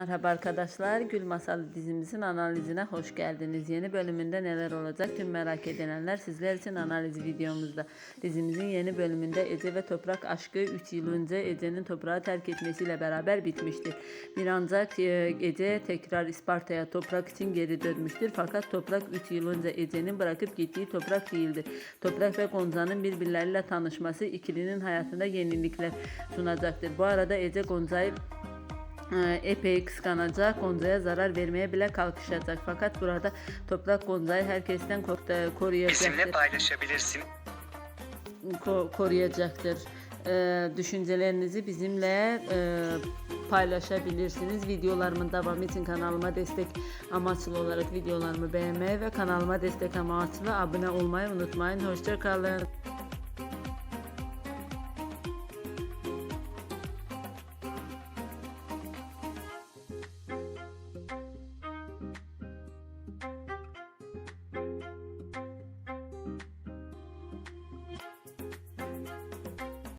Merhaba arkadaşlar, Gül Masalı dizimizin analizine hoş geldiniz. Yeni bölümünde neler olacak tüm merak edenler sizler için analiz videomuzda. Dizimizin yeni bölümünde Ece ve Toprak aşkı 3 yıl önce Ece'nin toprağı terk etmesiyle beraber bitmiştir. Bir ancak e, Ece tekrar İsparta'ya Toprak için geri dönmüştür. Fakat Toprak 3 yıl önce Ece'nin bırakıp gittiği Toprak değildir. Toprak ve Gonza'nın birbirleriyle tanışması ikilinin hayatında yenilikler sunacaktır. Bu arada Ece Gonza'yı epey kıskanacak, Gonza'ya zarar vermeye bile kalkışacak. Fakat burada Toprak Gonza'yı herkesten e, Bizimle koruyacaktır. paylaşabilirsin. ko- koruyacaktır. E, düşüncelerinizi bizimle e, paylaşabilirsiniz. Videolarımın devamı için kanalıma destek amaçlı olarak videolarımı beğenmeyi ve kanalıma destek amaçlı abone olmayı unutmayın. Hoşça kalın.